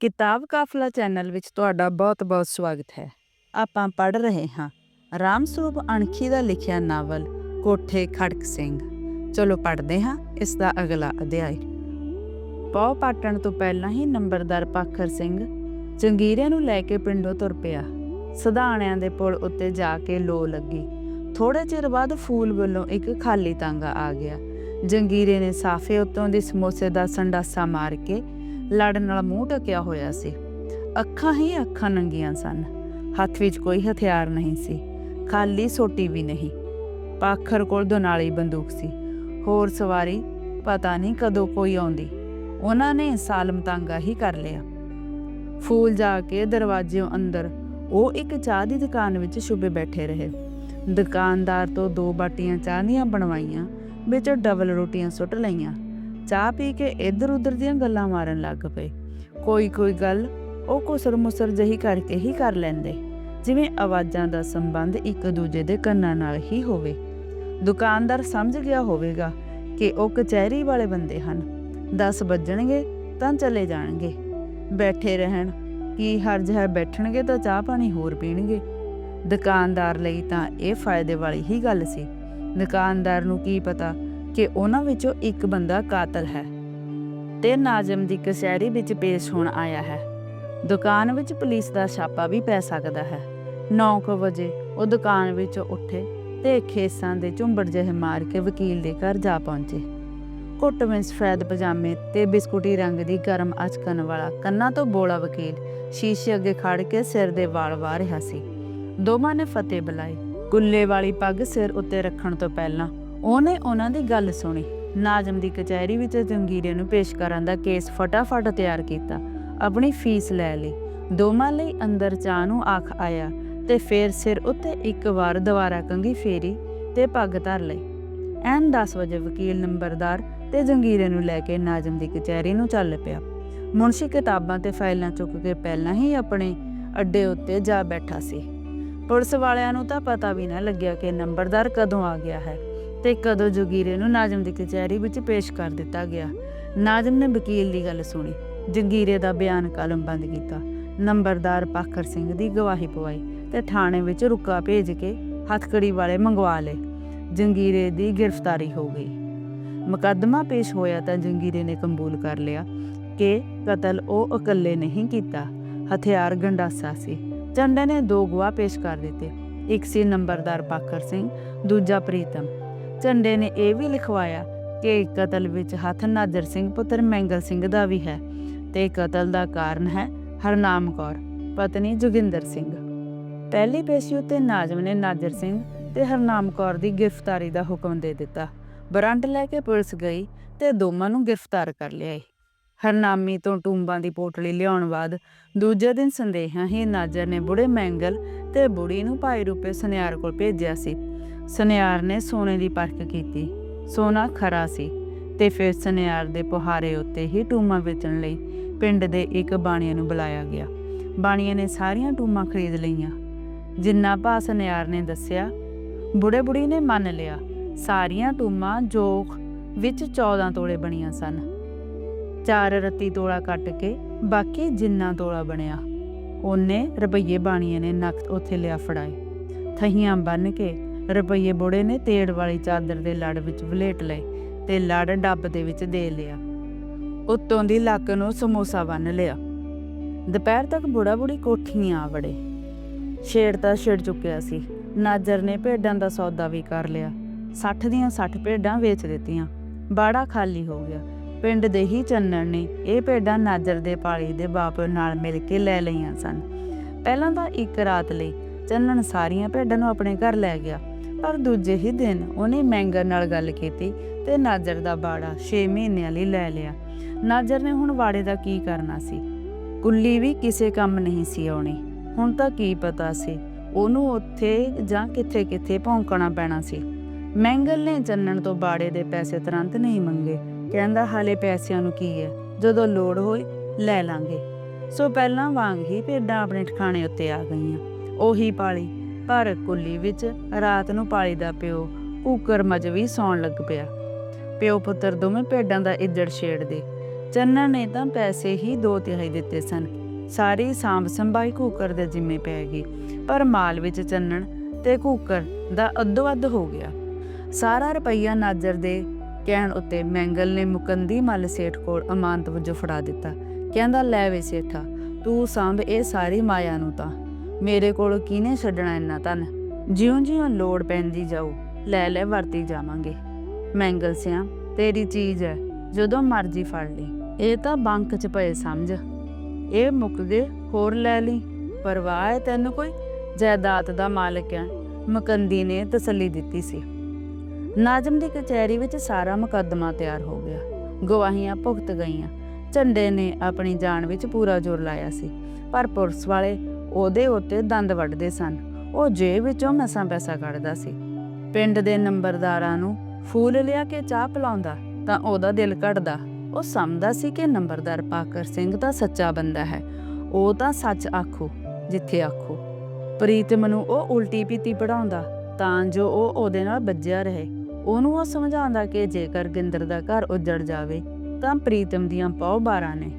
ਕਿਤਾਬ ਕਾਫਲਾ ਚੈਨਲ ਵਿੱਚ ਤੁਹਾਡਾ ਬਹੁਤ-ਬਹੁਤ ਸਵਾਗਤ ਹੈ। ਆਪਾਂ ਪੜ੍ਹ ਰਹੇ ਹਾਂ ਰਾਮ ਸਰੂਪ ਅਣਖੀ ਦਾ ਲਿਖਿਆ ਨਾਵਲ ਕੋਠੇ ਖੜਕ ਸਿੰਘ। ਚਲੋ ਪੜ੍ਹਦੇ ਹਾਂ ਇਸ ਦਾ ਅਗਲਾ ਅਧਿਆਇ। ਪੌ ਪਾਟਣ ਤੋਂ ਪਹਿਲਾਂ ਹੀ ਨੰਬਰਦਾਰ ਪਾਖਰ ਸਿੰਘ ਜੰਗੀਰੇ ਨੂੰ ਲੈ ਕੇ ਪਿੰਡੋਂ ਤੁਰ ਪਿਆ। ਸਧਾਣਿਆਂ ਦੇ ਪੁਲ ਉੱਤੇ ਜਾ ਕੇ ਲੋ ਲੱਗੀ। ਥੋੜੇ ਚਿਰ ਬਾਅਦ ਫੂਲ ਵੱਲੋਂ ਇੱਕ ਖਾਲੀ ਤਾਂਗਾ ਆ ਗਿਆ। ਜੰਗੀਰੇ ਨੇ ਸਾਫੇ ਉੱਤੋਂ ਦੇ ਸਮੋਸੇ ਦਾ ਸੰਡਾਸਾ ਮਾਰ ਕੇ ਲੜ ਨਾਲ ਮੂੰਹ ਢਕਿਆ ਹੋਇਆ ਸੀ। ਅੱਖਾਂ ਹੀ ਅੱਖਾਂ ਨੰਗੀਆਂ ਸਨ। ਹੱਥ ਵਿੱਚ ਕੋਈ ਹਥਿਆਰ ਨਹੀਂ ਸੀ। ਖਾਲੀ ਸੋਟੀ ਵੀ ਨਹੀਂ। ਪਾਖਰ ਕੋਲ ਦੁਨਾਲੀ ਬੰਦੂਕ ਸੀ। ਹੋਰ ਸਵਾਰੀ ਪਤਾ ਨਹੀਂ ਕਦੋਂ ਕੋਈ ਆਉਂਦੀ। ਉਹਨਾਂ ਨੇ ਸਾਲਮ ਤਾਂਗਾ ਹੀ ਕਰ ਲਿਆ। ਫੂਲ ਜਾ ਕੇ ਦਰਵਾਜ਼ਿਓਂ ਅੰਦਰ ਉਹ ਇੱਕ ਚਾਹ ਦੀ ਦੁਕਾਨ ਵਿੱਚ ਛੁਪੇ ਬੈਠੇ ਰਹੇ। ਦੁਕਾਨਦਾਰ ਤੋਂ ਦੋ ਬਾਟੀਆਂ ਚਾਹ ਦੀਆਂ ਬਣਵਾਈਆਂ, ਵਿੱਚ ਡਬਲ ਰੋਟੀਆਂ ਸੁੱਟ ਲਈਆਂ। ਚਾਹ ਪੀ ਕੇ ਇੱਧਰ ਉੱਧਰ ਦੀਆਂ ਗੱਲਾਂ ਮਾਰਨ ਲੱਗ ਪਏ। ਕੋਈ ਕੋਈ ਗੱਲ ਉਹ ਕੁਸਰ ਮੁਸਰ ਜਹੀ ਕਰਕੇ ਹੀ ਕਰ ਲੈਂਦੇ, ਜਿਵੇਂ ਆਵਾਜ਼ਾਂ ਦਾ ਸੰਬੰਧ ਇੱਕ ਦੂਜੇ ਦੇ ਕੰਨਾਂ ਨਾਲ ਹੀ ਹੋਵੇ। ਦੁਕਾਨਦਾਰ ਸਮਝ ਗਿਆ ਹੋਵੇਗਾ ਕਿ ਉਹ ਕਚਹਿਰੀ ਵਾਲੇ ਬੰਦੇ ਹਨ। 10 ਵੱਜਣਗੇ ਤਾਂ ਚਲੇ ਜਾਣਗੇ। ਬੈਠੇ ਰਹਿਣ, ਕੀ ਹਰਜ ਹੈ ਬੈਠਣਗੇ ਤਾਂ ਚਾਹ ਪਾਣੀ ਹੋਰ ਪੀਣਗੇ? ਦੁਕਾਨਦਾਰ ਲਈ ਤਾਂ ਇਹ ਫਾਇਦੇ ਵਾਲੀ ਹੀ ਗੱਲ ਸੀ। ਦੁਕਾਨਦਾਰ ਨੂੰ ਕੀ ਪਤਾ ਕਿ ਉਹਨਾਂ ਵਿੱਚੋਂ ਇੱਕ ਬੰਦਾ ਕਾਤਲ ਹੈ ਤੇ ਨਾਜ਼ਮ ਦੀ ਕਚਹਿਰੀ ਵਿੱਚ ਪੇਸ਼ ਹੋਣ ਆਇਆ ਹੈ। ਦੁਕਾਨ ਵਿੱਚ ਪੁਲਿਸ ਦਾ ਛਾਪਾ ਵੀ ਪੈ ਸਕਦਾ ਹੈ। 9:00 ਵਜੇ ਉਹ ਦੁਕਾਨ ਵਿੱਚੋਂ ਉੱਠੇ ਤੇ ਖੇਸਾਂ ਦੇ ਝੁੰਬੜ ਜਿਹੇ ਮਾਰ ਕੇ ਵਕੀਲ ਦੇ ਘਰ ਜਾ ਪਹੁੰਚੇ। ਕੁੱਟ ਵਿੱਚ ਸਫੈਦ ਪਜਾਮੇ ਤੇ ਬਿਸਕੁਟੀ ਰੰਗ ਦੀ ਗਰਮ ਅਚਕਨ ਵਾਲਾ ਕੰਨਾਂ ਤੋਂ ਬੋਲਾ ਵਕੀਲ ਸ਼ੀਸ਼ੇ ਅੱਗੇ ਖੜ ਕੇ ਸਿਰ ਦੇ ਵਾਲ ਵਾਹ ਰਿਹਾ ਸੀ। ਦੋਵਾਂ ਨੇ ਫਤਿਹ ਬੁਲਾਈ ਗੁੱਲੇ ਵਾਲੀ ਪੱਗ ਸਿਰ ਉੱਤੇ ਰੱਖਣ ਤੋਂ ਪਹਿਲਾਂ ਉਹਨੇ ਉਹਨਾਂ ਦੀ ਗੱਲ ਸੁਣੀ। ਨਾਜ਼ਮ ਦੀ ਕਚਹਿਰੀ ਵਿੱਚ ਜੰਗੀਰੇ ਨੂੰ ਪੇਸ਼ ਕਰਨ ਦਾ ਕੇਸ ਫਟਾਫਟ ਤਿਆਰ ਕੀਤਾ। ਆਪਣੀ ਫੀਸ ਲੈ ਲਈ। ਦੋਵਾਂ ਲਈ ਅੰਦਰ ਚਾਹ ਨੂੰ ਆਖ ਆਇਆ ਤੇ ਫੇਰ ਸਿਰ ਉੱਤੇ ਇੱਕ ਵਾਰ ਦੁਬਾਰਾ ਕੰਗੀ ਫੇਰੀ ਤੇ ਪੱਗ ਧਰ ਲਈ। ਐਨ 10 ਵਜੇ ਵਕੀਲ ਨੰਬਰਦਾਰ ਤੇ ਜੰਗੀਰੇ ਨੂੰ ਲੈ ਕੇ ਨਾਜ਼ਮ ਦੀ ਕਚਹਿਰੀ ਨੂੰ ਚੱਲ ਪਿਆ। ਮੁਨਸ਼ੀ ਕਿਤਾਬਾਂ ਤੇ ਫਾਈਲਾਂ ਚੁੱਕ ਕੇ ਪਹਿਲਾਂ ਹੀ ਆਪਣੇ ਅੱਡੇ ਉੱਤੇ ਜਾ ਬੈਠਾ ਸੀ। ਪੁਲਿਸ ਵਾਲਿਆਂ ਨੂੰ ਤਾਂ ਪਤਾ ਵੀ ਨਾ ਲੱਗਿਆ ਕਿ ਨੰਬਰਦਾਰ ਕਦੋਂ ਆ ਗਿਆ ਹੈ। ਤੇ ਕਦੋਂ ਜਗੀਰੇ ਨੂੰ ਨਾਜ਼ਮ ਦੀ ਕਚਹਿਰੀ ਵਿੱਚ ਪੇਸ਼ ਕਰ ਦਿੱਤਾ ਗਿਆ। ਨਾਜ਼ਮ ਨੇ ਵਕੀਲ ਦੀ ਗੱਲ ਸੁਣੀ। ਜੰਗੀਰੇ ਦਾ ਬਿਆਨ ਕਲਮਬੰਦ ਕੀਤਾ। ਨੰਬਰਦਾਰ ਪਾਖਰ ਸਿੰਘ ਦੀ ਗਵਾਹੀ ਪਵਾਈ ਤੇ ਥਾਣੇ ਵਿੱਚ ਰੁਕਾ ਭੇਜ ਕੇ ਹੱਥਕੜੀ ਵਾਲੇ ਮੰਗਵਾ ਲਏ। ਜੰਗੀਰੇ ਦੀ ਗ੍ਰਿਫਤਾਰੀ ਹੋ ਗਈ। ਮੁਕੱਦਮਾ ਪੇਸ਼ ਹੋਇਆ ਤਾਂ ਜੰਗੀਰੇ ਨੇ ਕਬੂਲ ਕਰ ਲਿਆ ਕਿ ਕਤਲ ਉਹ ਇਕੱਲੇ ਨਹੀਂ ਕੀਤਾ। ਹਥਿਆਰ ਗੰਡਾਸਾ ਸੀ। ਚੰਡੇ ਨੇ ਦੋ ਗਵਾਹ ਪੇਸ਼ ਕਰ ਦਿੱਤੇ। ਇੱਕ ਸੀ ਨੰਬਰਦਾਰ ਪਾਖਰ ਸਿੰਘ, ਦੂਜਾ ਪ੍ਰੀਤਮ। ਝੰਡੇ ਨੇ ਇਹ ਵੀ ਲਿਖਵਾਇਆ ਕਿ ਕਤਲ ਵਿੱਚ ਹੱਥ ਨਾਜਰ ਸਿੰਘ ਪੁੱਤਰ ਮੈਂਗਲ ਸਿੰਘ ਦਾ ਵੀ ਹੈ ਤੇ ਕਤਲ ਦਾ ਕਾਰਨ ਹੈ ਹਰਨਾਮ ਕੌਰ, ਪਤਨੀ ਜੋਗਿੰਦਰ ਸਿੰਘ। ਪਹਿਲੀ ਪੇਸ਼ੀ ਉੱਤੇ ਨਾਜ਼ਮ ਨੇ ਨਾਜਰ ਸਿੰਘ ਤੇ ਹਰਨਾਮ ਕੌਰ ਦੀ ਗ੍ਰਿਫਤਾਰੀ ਦਾ ਹੁਕਮ ਦੇ ਦਿੱਤਾ। ਬਰੰਟ ਲੈ ਕੇ ਪੁਲਿਸ ਗਈ ਤੇ ਦੋਵਾਂ ਨੂੰ ਗ੍ਰਿਫਤਾਰ ਕਰ ਲਿਆਈ ਹਰਨਾਮੀ ਤੋਂ ਟੂੰਬਾਂ ਦੀ ਪੋਟਲੀ ਲਿਆਉਣ ਬਾਅਦ ਦੂਜੇ ਦਿਨ ਸੰਦੇਹਾਂ ਹੀ ਨਾਜਰ ਨੇ ਬੁੜੇ ਮੈਂਗਲ ਤੇ ਬੁੜੀ ਨੂੰ ਭਾਈ ਰੂਪੇ ਸੁਨਿਆਰ ਕੋਲ ਭੇਜਿਆ ਸੀ। ਸੁਨਿਆਰ ਨੇ ਸੋਨੇ ਦੀ ਪਰਖ ਕੀਤੀ। ਸੋਨਾ ਖਰਾ ਸੀ ਤੇ ਫਿਰ ਸੁਨਿਆਰ ਦੇ ਪੁਹਾਰੇ ਉੱਤੇ ਹੀ ਟੂਮਾਂ ਵੇਚਣ ਲਈ ਪਿੰਡ ਦੇ ਇੱਕ ਬਾਣੀਏ ਨੂੰ ਬੁਲਾਇਆ ਗਿਆ। ਬਾਣੀਏ ਨੇ ਸਾਰੀਆਂ ਟੂਮਾਂ ਖਰੀਦ ਲਈਆਂ। ਜਿੰਨਾ ਭਾ ਸੁਨਿਆਰ ਨੇ ਦੱਸਿਆ ਬੁੜੇ ਬੁੜੀ ਨੇ ਮੰਨ ਲਿਆ, ਸਾਰੀਆਂ ਟੂਮਾਂ ਜੋਖ ਵਿੱਚ 14 ਤੋਲੇ ਬਣੀਆਂ ਸਨ। ਚਾਰ ਰੱਤੀ ਤੋਲਾ ਕੱਟ ਕੇ ਬਾਕੀ ਜਿੰਨਾ ਤੋਲਾ ਬਣਿਆ, ਉਹਨੇ ਰੁਪਈਏ ਬਾਣੀਏ ਨੇ ਨਕਦ ਉੱਥੇ ਲਿਆ ਫੜਾਏ। ਥਹੀਆਂ ਬੰਨ ਕੇ ਰੁਪਈਏ ਬੁੜੇ ਨੇ ਤੇੜ ਵਾਲੀ ਚਾਦਰ ਦੇ ਲੜ ਵਿੱਚ ਵਲੇਟ ਲਏ ਤੇ ਲੜ ਡੱਬ ਦੇ ਵਿੱਚ ਦੇ ਲਿਆ। ਉੱਤੋਂ ਦੀ ਲੱਕ ਨੂੰ ਸਮੋਸਾ ਬੰਨ ਲਿਆ। ਦੁਪਹਿਰ ਤੱਕ ਬੁੜਾ ਬੁੜੀ ਕੋਠੀਆਂ ਆ ਵੜੇ। ਛੇੜ ਤਾਂ ਛੇੜ ਚੁੱਕਿਆ ਸੀ। ਨਾਜਰ ਨੇ ਭੇਡਾਂ ਦਾ ਸੌਦਾ ਵੀ ਕਰ ਲਿਆ। 60 ਦੀਆਂ 60 ਭੇਡਾਂ ਵੇਚ ਦਿੱਤੀਆਂ। ਬਾੜਾ ਖਾਲੀ ਹੋ ਗਿਆ। ਪਿੰਡ ਦੇ ਹੀ ਚੰਨਣ ਨੇ ਇਹ ਭੇਡਾਂ ਨਾਜਰ ਦੇ ਪਾਲੀ ਦੇ ਬਾਪ ਨਾਲ ਮਿਲ ਕੇ ਲੈ ਲਈਆਂ ਸਨ। ਪਹਿਲਾਂ ਤਾਂ ਇੱਕ ਰਾਤ ਲਈ ਚੰਨਣ ਸਾਰੀਆਂ ਭੇਡਾਂ ਨੂੰ ਆਪਣੇ ਘਰ ਲੈ ਗਿਆ। ਪਰ ਦੂਜੇ ਹੀ ਦਿਨ ਉਹਨੇ ਮੈਂਗਰ ਨਾਲ ਗੱਲ ਕੀਤੀ ਤੇ ਨਾਜਰ ਦਾ ਬਾੜਾ 6 ਮਹੀਨਿਆਂ ਲਈ ਲੈ ਲਿਆ। ਨਾਜਰ ਨੇ ਹੁਣ ਬਾੜੇ ਦਾ ਕੀ ਕਰਨਾ ਸੀ? ਕੁੱਲੀ ਵੀ ਕਿਸੇ ਕੰਮ ਨਹੀਂ ਸੀ ਆਉਣੀ। ਹੁਣ ਤਾਂ ਕੀ ਪਤਾ ਸੀ? ਉਹਨੂੰ ਉੱਥੇ ਜਾਂ ਕਿੱਥੇ ਕਿੱਥੇ ਭੌਂਕਣਾ ਪੈਣਾ ਸੀ। ਮੈਂਗਲ ਨੇ ਚੰਨਣ ਤੋਂ ਬਾੜੇ ਦੇ ਪੈਸੇ ਤੁਰੰਤ ਨਹੀਂ ਮੰਗੇ। ਕਹਿੰਦਾ, ਹਾਲੇ ਪੈਸਿਆਂ ਨੂੰ ਕੀ ਹੈ? ਜਦੋਂ ਲੋੜ ਹੋਈ, ਲੈ ਲਾਂਗੇ। ਸੋ ਪਹਿਲਾਂ ਵਾਂਗ ਹੀ ਭੇਡਾਂ ਆਪਣੇ ਠਿਕਾਣੇ ਉੱਤੇ ਆ ਗਈਆਂ। ਉਹੀ ਪਾਲੀ ਪਰ ਕੁੱਲੀ ਵਿੱਚ ਰਾਤ ਨੂੰ ਪਾਲੀ ਦਾ ਪਿਓ ਕੂਕਰ ਮਜਵੀ ਸੌਣ ਲੱਗ ਪਿਆ। ਪਿਓ ਪੁੱਤਰ ਦੋਵੇਂ ਭੇਡਾਂ ਦਾ ਇੱਜੜ ਛੇੜਦੇ। ਚੰਨਨ ਨੇ ਤਾਂ ਪੈਸੇ ਹੀ ਦੋ ਤਿਹਾਈ ਦਿੱਤੇ ਸਨ। ਸਾਰੀ ਸਾਂਭ ਸੰਭਾਈ ਕੂਕਰ ਦੇ ਜਿੰਮੇ ਪੈ ਗਈ। ਪਰ ਮਾਲ ਵਿੱਚ ਚੰਨਣ ਤੇ ਕੂਕਰ ਦਾ ਅੱਧੋ ਅੱਧ ਹੋ ਗਿਆ। ਸਾਰਾ ਰੁਪਈਆ ਨਾਜਰ ਦੇ ਕਹਿਣ ਉੱਤੇ ਮੈਂਗਲ ਨੇ ਮੁਕੰਦੀ ਮੱਲ ਸੇਠ ਕੋਲ ਅਮਾਨਤ ਵਜੋਂ ਫੜਾ ਦਿੱਤਾ। ਕਹਿੰਦਾ, ਲੈ ਵੇ ਸੇਠਾ, ਤੂੰ ਸਾਂਭ ਇਹ ਸਾਰੀ ਮਾਇਆ ਨੂੰ ਤਾਂ। ਮੇਰੇ ਕੋਲ ਕਿਹਨੇ ਛੱਡਣਾ ਇੰਨਾ ਧਨ? ਜਿਉਂ-ਜਿਉਂ ਲੋੜ ਪੈਂਦੀ ਜਾਊ, ਲੈ ਲੈ ਵਰਤੀ ਜਾਵਾਂਗੇ। ਮੈਂਗਲ ਸਿਆ ਤੇਰੀ ਚੀਜ਼ ਹੈ ਜਦੋਂ ਮਰਜ਼ੀ ਫੜ ਲਈ। ਇਹ ਤਾਂ ਬੰਕ 'ਚ ਪਏ ਸਮਝ। ਇਹ ਮੁੱਕ ਗਏ, ਹੋਰ ਲੈ ਲਈ। ਪਰਵਾਹ ਹੈ ਤੈਨੂੰ ਕੋਈ? ਜਾਇਦਾਦ ਦਾ ਮਾਲਕ ਹੈ ਮਕੰਦੀ ਨੇ ਤਸੱਲੀ ਦਿੱਤੀ ਸੀ। ਨਾਜ਼ਮ ਦੀ ਕਚਹਿਰੀ ਵਿੱਚ ਸਾਰਾ ਮੁਕੱਦਮਾ ਤਿਆਰ ਹੋ ਗਿਆ। ਗਵਾਹੀਆਂ ਭੁਗਤ ਗਈਆਂ। ਝੰਡੇ ਨੇ ਆਪਣੀ ਜਾਨ ਵਿੱਚ ਪੂਰਾ ਜ਼ੋਰ ਲਾਇਆ ਸੀ। ਪਰ ਪੁਲਿਸ ਵਾਲੇ ਉਹਦੇ ਉੱਤੇ ਦੰਦ ਵੱਢਦੇ ਸਨ। ਉਹ ਜੇਬ ਵਿੱਚੋਂ ਮਸਾਂ ਪੈਸਾ ਕੱਢਦਾ ਸੀ। ਪਿੰਡ ਦੇ ਨੰਬਰਦਾਰਾਂ ਨੂੰ ਫੂਲ ਲਿਆ ਕੇ ਚਾਹ ਪਿਲਾਉਂਦਾ ਤਾਂ ਉਹਦਾ ਦਿਲ ਘਟਦਾ ਉਹ ਸਮਝਦਾ ਸੀ ਕਿ ਨੰਬਰਦਾਰ ਪਾਕਰ ਸਿੰਘ ਤਾਂ ਸੱਚਾ ਬੰਦਾ ਹੈ। ਉਹ ਤਾਂ ਸੱਚ ਆਖੂ, ਜਿੱਥੇ ਆਖੂ। ਪ੍ਰੀਤਮ ਨੂੰ ਉਹ ਉਲਟੀ ਪੀਤੀ ਪੜਾਉਂਦਾ ਤਾਂ ਜੋ ਉਹ ਉਹਦੇ ਨਾਲ ਵੱਜਿਆ ਰਹੇ। ਉਹਨੂੰ ਉਹ ਸਮਝਾਉਂਦਾ ਕਿ ਜੇਕਰ ਗਿੰਦਰ ਦਾ ਘਰ ਉੱਜੜ ਜਾਵੇ ਤਾਂ ਪ੍ਰੀਤਮ ਦੀਆਂ ਪੌ ਬਾਰਾਂ ਨੇ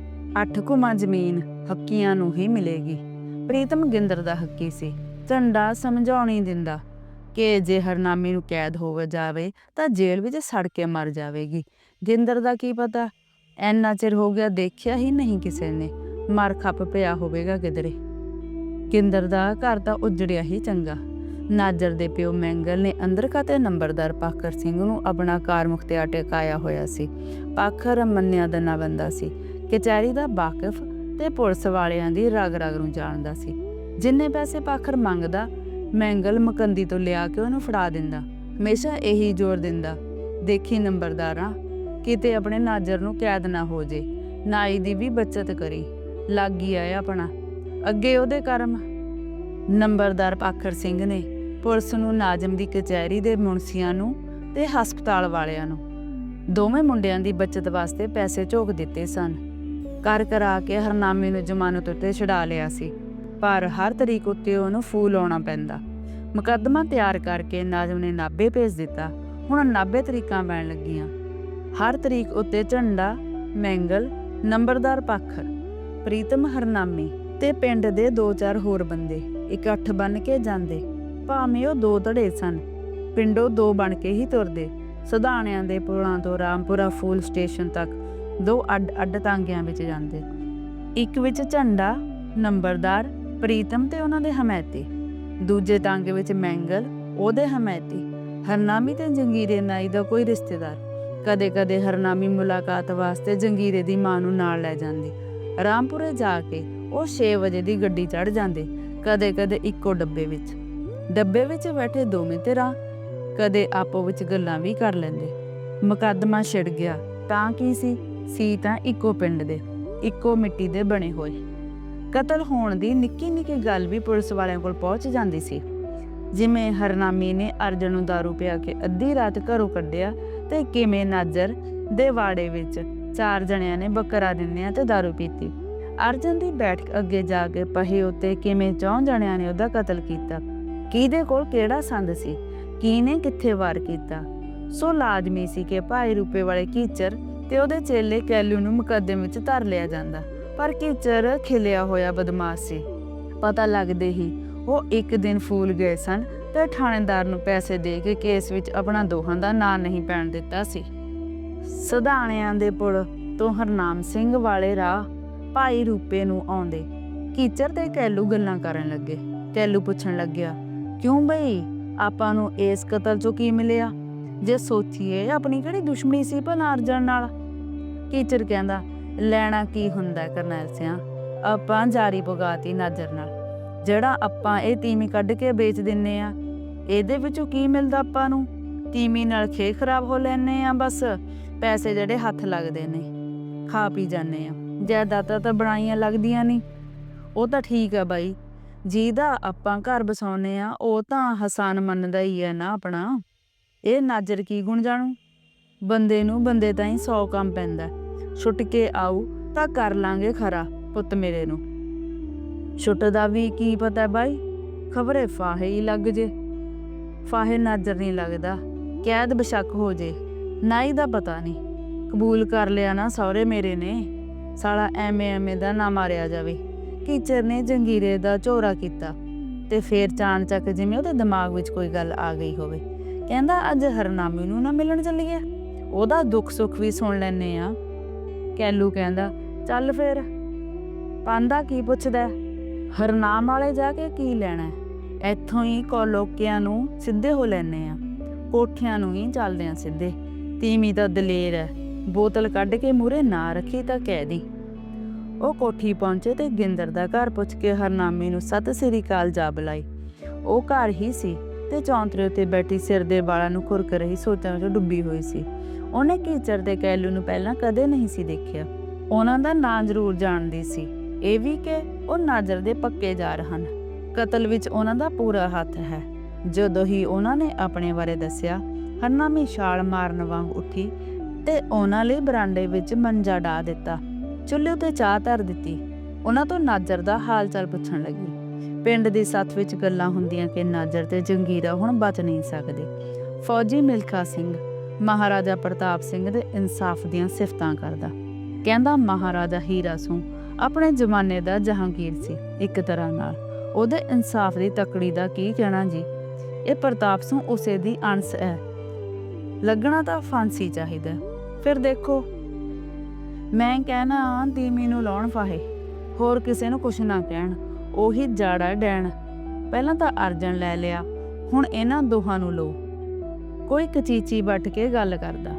ਅੱਠ ਕੁਮਾਂ ਜ਼ਮੀਨ ਹੱਕੀਆਂ ਨੂੰ ਹੀ ਮਿਲੇਗੀ। ਪ੍ਰੀਤਮ ਗਿੰਦਰ ਦਾ ਹੱਕੀ ਸੀ। ਝੰਡਾ ਸਮਝਾਉਣੀ ਦਿੰਦਾ ਕਿ ਜੇ ਹਰਨਾਮੀ ਨੂੰ ਕੈਦ ਹੋ ਜਾਵੇ ਤਾਂ ਜੇਲ੍ਹ ਵਿੱਚ ਸੜ ਕੇ ਮਰ ਜਾਵੇਗੀ। ਗਿੰਦਰ ਦਾ ਕੀ ਪਤਾ? ਐਨਾ ਚਿਰ ਹੋ ਗਿਆ ਦੇਖਿਆ ਹੀ ਨਹੀਂ ਕਿਸੇ ਨੇ। ਮਰ ਖੱਪ ਪਿਆ ਹੋਵੇਗਾ ਕਿਧਰੇ। ਗਿੰਦਰ ਦਾ ਘਰ ਤਾਂ ਉਜੜਿਆ ਹੀ ਚੰਗਾ। ਨਾਜਰ ਦੇ ਪਿਓ ਮੈਂਗਲ ਨੇ ਅੰਦਰ ਤੇ ਨੰਬਰਦਾਰ ਪਾਖਰ ਸਿੰਘ ਨੂੰ ਆਪਣਾ ਕਾਰ ਮੁਖਤਿਆਰ ਟਿਕਾਇਆ ਹੋਇਆ ਸੀ। ਪਾਖਰ ਮੰਨਿਆ ਦਾ ਨਾ ਬੰਦਾ ਸੀ। ਕਚਹਿਰੀ ਦਾ ਵਾਕਿਫ ਤੇ ਪੁਲਿਸ ਵਾਲਿਆਂ ਦੀ ਰਗ ਰਗ ਨੂੰ ਜਾਣਦਾ ਸੀ। ਜਿੰਨੇ ਪੈਸੇ ਪਾਖਰ ਮੰਗਦਾ, ਮੈਂਗਲ ਮਕੰਦੀ ਤੋਂ ਲਿਆ ਕੇ ਉਹਨੂੰ ਫੜਾ ਦਿੰਦਾ। ਹਮੇਸ਼ਾ ਇਹੀ ਜ਼ੋਰ ਦਿੰਦਾ, ਦੇਖੀ ਨੰਬਰਦਾਰਾਂ, ਕਿਤੇ ਆਪਣੇ ਨਾਜਰ ਨੂੰ ਕੈਦ ਨਾ ਹੋ ਜੇ, ਨਾਈ ਦੀ ਵੀ ਬਚਤ ਕਰੀ, ਲੱਗੀ ਆਇਆ ਆਪਣਾ। ਅੱਗੇ ਉਹਦੇ ਕਰਮ। ਨੰਬਰਦਾਰ ਪਾਖਰ ਸਿੰਘ ਨੇ ਪੁਲਿਸ ਨੂੰ ਨਾਜ਼ਮ ਦੀ ਕਚਹਿਰੀ ਦੇ ਮੁਨਸੀਆਂ ਨੂੰ ਤੇ ਹਸਪਤਾਲ ਵਾਲਿਆਂ ਨੂੰ। ਦੋਵੇਂ ਮੁੰਡਿਆਂ ਦੀ ਬਚਤ ਵਾਸਤੇ ਪੈਸੇ ਝੋਕ ਦਿੱਤੇ ਸਨ। ਕਰ ਕਰਾ ਕੇ ਹਰਨਾਮੇ ਨੂੰ ਜ਼ਮਾਨਤ ਉੱਤੇ ਛਡਾ ਲਿਆ ਸੀ। ਪਰ ਹਰ ਤਰੀਕ ਉੱਤੇ ਉਹਨੂੰ ਫੂਲ ਆਉਣਾ ਪੈਂਦਾ। ਮੁਕੱਦਮਾ ਤਿਆਰ ਕਰਕੇ ਨਾਜ਼ਮ ਨੇ ਨਾਬੇ ਭੇਜ ਦਿੱਤਾ। ਹੁਣ 90 ਤਰੀਕਾਂ ਪੈਣ ਲੱਗੀਆਂ। ਹਰ ਤਰੀਕ ਉੱਤੇ ਝੰਡਾ, ਮੈਂਗਲ, ਨੰਬਰਦਾਰ ਪਾਖਰ, ਪ੍ਰੀਤਮ ਹਰਨਾਮੀ ਤੇ ਪਿੰਡ ਦੇ ਦੋ ਚਾਰ ਹੋਰ ਬੰਦੇ ਇਕੱਠ ਬਣ ਕੇ ਜਾਂਦੇ। ਭਾਵੇਂ ਉਹ ਦੋ ਧੜੇ ਸਨ, ਪਿੰਡੋਂ ਦੋ ਬਣ ਕੇ ਹੀ ਤੁਰਦੇ। ਸਧਾਣਿਆਂ ਦੇ ਪੁਲਾਂ ਤੋਂ ਰਾਮਪੁਰਾ ਫੂਲ ਸਟੇਸ਼ਨ ਤੱਕ ਦੋ ਅੱਡ ਅੱਡ ਤਾਂਗਿਆਂ ਵਿੱਚ ਜਾਂਦੇ। ਇੱਕ ਵਿੱਚ ਝੰਡਾ, ਨੰਬਰਦਾਰ, ਪ੍ਰੀਤਮ ਤੇ ਉਹਨਾਂ ਦੇ ਹਮਾਇਤੀ ਦੂਜੇ ਤਾਂਗੇ ਵਿੱਚ ਮੈਂਗਲ, ਉਹਦੇ ਹਮਾਇਤੀ ਹਰਨਾਮੀ ਤੇ ਜੰਗੀਰੇ ਨਾਈ ਦਾ ਕੋਈ ਰਿਸ਼ਤੇਦਾਰ। ਕਦੇ-ਕਦੇ ਹਰਨਾਮੀ ਮੁਲਾਕਾਤ ਵਾਸਤੇ ਜੰਗੀਰੇ ਦੀ ਮਾਂ ਨੂੰ ਨਾਲ ਲੈ ਜਾਂਦੀ। ਰਾਮਪੁਰੇ ਜਾ ਕੇ ਉਹ 6 ਵਜੇ ਦੀ ਗੱਡੀ ਚੜ ਜਾਂਦੇ ਕਦੇ-ਕਦੇ ਇੱਕੋ ਡੱਬੇ ਵਿੱਚ। ਡੱਬੇ ਵਿੱਚ ਬੈਠੇ ਦੋਵੇਂ ਧਿਰਾਂ ਕਦੇ ਆਪੋ ਵਿੱਚ ਗੱਲਾਂ ਵੀ ਕਰ ਲੈਂਦੇ। ਮੁਕੱਦਮਾ ਛਿੜ ਗਿਆ, ਤਾਂ ਕੀ ਸੀ? ਸੀ ਤਾਂ ਇੱਕੋ ਪਿੰਡ ਦੇ, ਇੱਕੋ ਮਿੱਟੀ ਦੇ ਬਣੇ ਹੋਏ। ਕਤਲ ਹੋਣ ਦੀ ਨਿੱਕੀ ਨਿੱਕੀ ਗੱਲ ਵੀ ਪੁਲਿਸ ਵਾਲਿਆਂ ਕੋਲ ਪਹੁੰਚ ਜਾਂਦੀ ਸੀ। ਜਿਵੇਂ ਹਰਨਾਮੀ ਨੇ ਅਰਜਨ ਨੂੰ ਦਾਰੂ ਪਿਆ ਕੇ ਅੱਧੀ ਰਾਤ ਘਰੋਂ ਕੱਢਿਆ ਤੇ ਕਿਵੇਂ ਨਾਜਰ ਦੇ ਵਾੜੇ ਵਿੱਚ ਚਾਰ ਜਣਿਆਂ ਨੇ ਬੱਕਰਾ ਦਿੰਨਿਆਂ ਤੇ ਦਾਰੂ ਪੀਤੀ। ਅਰਜਨ ਦੀ ਬੈਠਕ ਅੱਗੇ ਜਾ ਕੇ ਪਹੇ ਉੱਤੇ ਕਿਵੇਂ ਚੌਂ ਜਣਿਆਂ ਨੇ ਉਹਦਾ ਕਤਲ ਕੀਤਾ। ਕਿਹਦੇ ਕੋਲ ਕਿਹੜਾ ਸੰਦ ਸੀ? ਕਿਹਨੇ ਕਿੱਥੇ ਵਾਰ ਕੀਤਾ? ਸੋ ਲਾਜ਼ਮੀ ਸੀ ਕਿ ਭਾਈ ਰੂਪੇ ਵਾਲੇ ਕੀਚਰ ਤੇ ਉਹਦੇ ਚੇਲੇ ਕੈਲੂ ਨੂੰ ਮੁਕੱਦਮੇ ਵਿੱਚ ਧਰ ਲਿਆ ਜਾਂਦਾ। ਪਰ ਕੀਚਰ ਖਿਲਿਆ ਹੋਇਆ ਬਦਮਾਸ਼ ਸੀ। ਪਤਾ ਲੱਗਦੇ ਹੀ ਉਹ ਇੱਕ ਦਿਨ ਫੂਲ ਗਏ ਸਨ ਤੇ ਥਾਣੇਦਾਰ ਨੂੰ ਪੈਸੇ ਦੇ ਕੇ ਕੇਸ ਵਿੱਚ ਆਪਣਾ ਦੋਹਾਂ ਦਾ ਨਾਂ ਨਹੀਂ ਪੈਣ ਦਿੱਤਾ ਸੀ। ਸਧਾਣਿਆਂ ਦੇ ਪੁਲ ਤੋਂ ਹਰਨਾਮ ਸਿੰਘ ਵਾਲੇ ਰਾਹ ਭਾਈ ਰੂਪੇ ਨੂੰ ਆਉਂਦੇ ਕੀਚਰ ਤੇ ਕੈਲੂ ਗੱਲਾਂ ਕਰਨ ਲੱਗੇ। ਕੈਲੂ ਪੁੱਛਣ ਲੱਗਿਆ, ਕਿਉਂ ਬਈ? ਆਪਾਂ ਨੂੰ ਇਸ ਕਤਲ ਚੋਂ ਕੀ ਮਿਲਿਆ? ਜੇ ਸੋਚੀਏ, ਆਪਣੀ ਕਿਹੜੀ ਦੁਸ਼ਮਣੀ ਸੀ ਭਲਾ ਅਰਜਨ ਨਾਲ? ਕੀਚਰ ਕਹਿੰਦਾ, ਲੈਣਾ ਕੀ ਹੁੰਦਾ ਹੈ ਕਰਨੈਲ ਸਿਆ? ਆਪਾਂ ਜਾਰੀ ਪੁਗਾਤੀ ਨਜ਼ਰ ਨਾਲ। ਜਿਹੜਾ ਆਪਾਂ ਇਹ ਤੀਮੀ ਕੱਢ ਕੇ ਵੇਚ ਦਿੰਨੇ ਆ, ਇਹਦੇ ਵਿੱਚੋਂ ਕੀ ਮਿਲਦਾ ਆਪਾਂ ਨੂੰ? ਤੀਮੀ ਨਾਲ ਖੇ ਖਰਾਬ ਹੋ ਲੈਨੇ ਆ ਬਸ, ਪੈਸੇ ਜਿਹੜੇ ਹੱਥ ਲੱਗਦੇ ਨੇ। ਖਾ ਪੀ ਜਾਂਦੇ ਆ। ਜਾਇਦਾਦਾਂ ਤਾਂ ਬਣਾਈਆਂ ਲੱਗਦੀਆਂ ਨਹੀਂ ਉਹ ਤਾਂ ਠੀਕ ਆ ਬਾਈ। ਜਿਹਦਾ ਆਪਾਂ ਘਰ ਬਸਾਉਨੇ ਆ, ਉਹ ਤਾਂ ਹਸਾਨ ਮੰਨਦਾ ਹੀ ਹੈ ਨਾ ਆਪਣਾ। ਇਹ ਨਾਜ਼ਰ ਕੀ ਗੁਣ ਜਾਣੂ? ਬੰਦੇ ਨੂੰ ਬੰਦੇ ਤਾਂ ਹੀ 100 ਕੰਮ ਪੈਂਦਾ ਛੁੱਟ ਕੇ ਆਉ ਤਾਂ ਕਰ ਲਾਂਗੇ ਖਰਾ ਪੁੱਤ ਮੇਰੇ ਨੂੰ। ਛੁੱਟਦਾ ਵੀ ਕੀ ਪਤਾ ਬਾਈ? ਖਬਰੇ ਫਾਹੇ ਹੀ ਲੱਗ ਜੇ। ਫਾਹੇ ਨਾਜ਼ਰ ਨਹੀਂ ਲੱਗਦਾ। ਕੈਦ ਬਸ਼ੱਕ ਹੋ ਜੇ। ਨਾਈ ਦਾ ਪਤਾ ਨਹੀਂ। ਕਬੂਲ ਕਰ ਲਿਆ ਨਾ ਸਹੁਰੇ ਮੇਰੇ ਨੇ। ਸਾਲਾ ਐਵੇਂ ਐਵੇਂ ਦਾ ਨਾ ਮਾਰਿਆ ਜਾਵੇ। ਕੀਚਰ ਨੇ ਜੰਗੀਰੇ ਦਾ ਝੋਰਾ ਕੀਤਾ। ਤੇ ਫੇਰ ਚਾਣ ਚੱਕ ਜਿਵੇਂ ਉਹਦੇ ਦਿਮਾਗ ਵਿੱਚ ਕੋਈ ਗੱਲ ਆ ਗਈ ਹੋਵੇ। ਕਹਿੰਦਾ, ਅੱਜ ਹਰਨਾਮੀ ਨੂੰ ਨਾ ਮਿਲਣ ਚੱਲੀਏ। ਉਹਦਾ ਦੁੱਖ ਸੁੱਖ ਵੀ ਸੁਣ ਲੈਨੇ ਆ ਕੈਲੂ ਕਹਿੰਦਾ, ਚੱਲ ਫੇਰ। ਪਾਂਦਾ ਕੀ ਪੁੱਛਦਾ ਹਰਨਾਮ ਵਾਲੇ ਜਾ ਕੇ ਕੀ ਲੈਣਾ ਇੱਥੋਂ ਹੀ ਕੋਲੋਕਿਆਂ ਨੂੰ ਸਿੱਧੇ ਹੋ ਲੈਨੇ ਆ ਕੋਠਿਆਂ ਨੂੰ ਹੀ ਚੱਲਦੇ ਆ ਸਿੱਧੇ। ਤੀਮੀ ਤਾਂ ਦਲੇਰ ਹੈ। ਬੋਤਲ ਕੱਢ ਕੇ ਮੂਰੇ ਨਾ ਰੱਖੀ ਤਾਂ ਕਹਿ ਦੀ ਉਹ ਕੋਠੀ ਪਹੁੰਚੇ ਤੇ ਗਿੰਦਰ ਦਾ ਘਰ ਪੁੱਛ ਕੇ ਹਰਨਾਮੀ ਨੂੰ ਸਤਿ ਸ੍ਰੀ ਅਕਾਲ ਜਾ ਬੁਲਾਈ ਉਹ ਘਰ ਹੀ ਸੀ। ਤੇ ਚੌਂਤਰੇ ਉੱਤੇ ਬੈਠੀ ਸਿਰ ਦੇ ਵਾਲਾਂ ਨੂੰ ਖੁਰਕ ਰਹੀ ਸੋਚਾਂ ਵਿੱਚ ਡੁੱਬੀ ਹੋਈ ਸੀ। ਉਹਨੇ ਕੀਚਰ ਦੇ ਕੈਲੂ ਨੂੰ ਪਹਿਲਾਂ ਕਦੇ ਨਹੀਂ ਸੀ ਦੇਖਿਆ। ਉਹਨਾਂ ਦਾ ਨਾਂ ਜ਼ਰੂਰ ਜਾਣਦੀ ਸੀ। ਇਹ ਵੀ ਕਿ ਉਹ ਨਾਜ਼ਰ ਦੇ ਪੱਕੇ ਜਾਰ ਹਨ। ਕਤਲ ਵਿੱਚ ਉਹਨਾਂ ਦਾ ਪੂਰਾ ਹੱਥ ਹੈ। ਜਦੋਂ ਹੀ ਉਹਨਾਂ ਨੇ ਆਪਣੇ ਬਾਰੇ ਦੱਸਿਆ ਹਰਨਾਮੀ ਛਾਲ ਮਾਰਨ ਵਾਂਗ ਉੱਠੀ ਤੇ ਉਹਨਾਂ ਲਈ ਬਰਾਂਡੇ ਵਿੱਚ ਮੰਜਾ ਢਾ ਦਿੱਤਾ। ਚੁੱਲ੍ਹੇ ਉੱਤੇ ਚਾਹ ਧਰ ਦਿੱਤੀ। ਉਹਨਾਂ ਤੋਂ ਨਾਜ਼ਰ ਦਾ ਹਾਲ ਚਾਲ ਪੁੱਛਣ ਲੱਗੀ। ਪਿੰਡ ਦੀ ਸੱਥ ਵਿੱਚ ਗੱਲਾਂ ਹੁੰਦੀਆਂ ਕਿ ਨਾਜ਼ਰ ਤੇ ਜੰਗੀਰਾ ਹੁਣ ਬਚ ਨਹੀਂ ਸਕਦੇ। ਫੌਜੀ ਮਿਲਖਾ ਸਿੰਘ, ਮਹਾਰਾਜਾ ਪ੍ਰਤਾਪ ਸਿੰਘ ਦੇ ਇਨਸਾਫ ਦੀਆਂ ਸਿਫਤਾਂ ਕਰਦਾ। ਕਹਿੰਦਾ, ਮਹਾਰਾਜਾ ਹੀਰਾ ਸਿੰਘ ਆਪਣੇ ਜ਼ਮਾਨੇ ਦਾ ਜਹਾਂਗੀਰ ਸੀ, ਇੱਕ ਤਰ੍ਹਾਂ ਨਾਲ। ਉਹਦੇ ਇਨਸਾਫ ਦੀ ਤਕੜੀ ਦਾ ਕੀ ਕਹਿਣਾ ਜੀ? ਇਹ ਪ੍ਰਤਾਪ ਸਿੰਘ ਉਸੇ ਦੀ ਅੰਸ਼ ਹੈ ਲੱਗਣਾ ਤਾਂ ਫਾਂਸੀ ਚਾਹੀਦਾ ਫਿਰ ਦੇਖੋ। ਮੈਂ ਕਹਿਣਾ ਦੀਮੀ ਨੂੰ ਲਾਉਣ ਫਾਹੇ। ਹੋਰ ਕਿਸੇ ਨੂੰ ਕੁਛ ਨਾ ਕਹਿਣ। ਉਹੀ ਜਾੜਾ ਡੈਣ। ਪਹਿਲਾਂ ਤਾਂ ਅਰਜਨ ਲੈ ਲਿਆ, ਹੁਣ ਇਹਨਾਂ ਦੋਹਾਂ ਨੂੰ ਲੋ ਕੋਈ ਕਚੀਚੀ ਵੱਟ ਕੇ ਗੱਲ ਕਰਦਾ।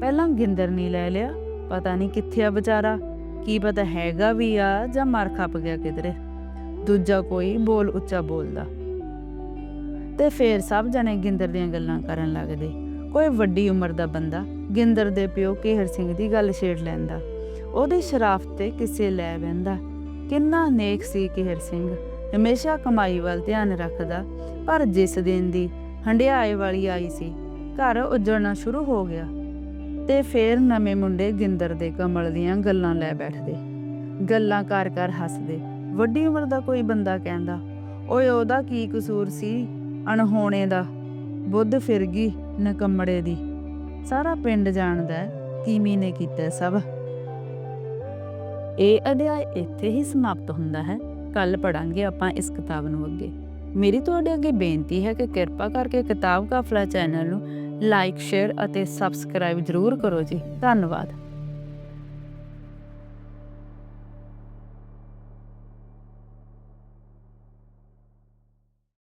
ਪਹਿਲਾਂ ਗਿੰਦਰ ਨਹੀਂ ਲੈ ਲਿਆ, ਪਤਾ ਨਹੀਂ ਕਿੱਥੇ ਆ ਵਿਚਾਰਾ, ਕੀ ਪਤਾ ਹੈਗਾ ਵੀ ਆ ਜਾਂ ਮਰ ਖੱਪ ਗਿਆ ਕਿਧਰੇ। ਦੂਜਾ ਕੋਈ ਬੋਲ ਉੱਚਾ ਬੋਲਦਾ। ਤੇ ਫੇਰ ਸਭ ਜਣੇ ਗਿੰਦਰ ਦੀਆਂ ਗੱਲਾਂ ਕਰਨ ਲੱਗਦੇ। ਕੋਈ ਵੱਡੀ ਉਮਰ ਦਾ ਬੰਦਾ, ਗਿੰਦਰ ਦੇ ਪਿਓ ਕੇਹਰ ਸਿੰਘ ਦੀ ਗੱਲ ਛੇੜ ਲੈਂਦਾ। ਉਹਦੀ ਸ਼ਰਾਫਤ ਤੇ ਕਿਸੇ ਲੈ ਬੈਂਦਾ ਕਿੰਨਾ ਨੇਕ ਸੀ ਕਿਹਰ ਸਿੰਘ। ਹਮੇਸ਼ਾ ਕਮਾਈ ਵੱਲ ਧਿਆਨ ਰੱਖਦਾ, ਪਰ ਜਿਸ ਦਿਨ ਦੀ ਹੰਡਿਆਏ ਵਾਲੀ ਆਈ ਸੀ, ਘਰ ਉਜੜਨਾ ਸ਼ੁਰੂ ਹੋ ਗਿਆ ਤੇ ਫੇਰ ਨਵੇਂ ਮੁੰਡੇ ਗਿੰਦਰ ਦੇ ਕਮਲ ਦੀਆਂ ਗੱਲਾਂ ਲੈ ਬੈਠਦੇ। ਗੱਲਾਂ ਕਰ ਕਰ ਹੱਸਦੇ, ਵੱਡੀ ਉਮਰ ਦਾ ਕੋਈ ਬੰਦਾ ਕਹਿੰਦਾ, ਓਏ, ਉਹਦਾ ਕੀ ਕਸੂਰ ਸੀ? ਅਣਹੋਣੇ ਦਾ, ਬੁੱਧ ਫਿਰ ਗਈ ਨਕਮੜੇ ਦੀ। ਸਾਰਾ ਪਿੰਡ ਜਾਣਦਾ ਹੈ ਕੀਮੀ ਨੇ ਕੀਤਾ ਸਭ। ਇਹ ਅਧਿਆਇ ਇੱਥੇ ਹੀ ਸਮਾਪਤ ਹੁੰਦਾ ਹੈ। ਕੱਲ ਪੜਾਂਗੇ ਆਪਾਂ ਇਸ ਕਿਤਾਬ ਨੂੰ ਅੱਗੇ। ਮੇਰੀ ਤੁਹਾਡੇ ਅੱਗੇ ਬੇਨਤੀ ਹੈ ਕਿ ਕਿਰਪਾ ਕਰਕੇ ਕਿਤਾਬ ਕਾਫਲਾ ਚੈਨਲ ਨੂੰ ਲਾਈਕ, ਸ਼ੇਅਰ ਅਤੇ ਸਬਸਕ੍ਰਾਈਬ ਜ਼ਰੂਰ ਕਰੋ ਜੀ। ਧੰਨਵਾਦ।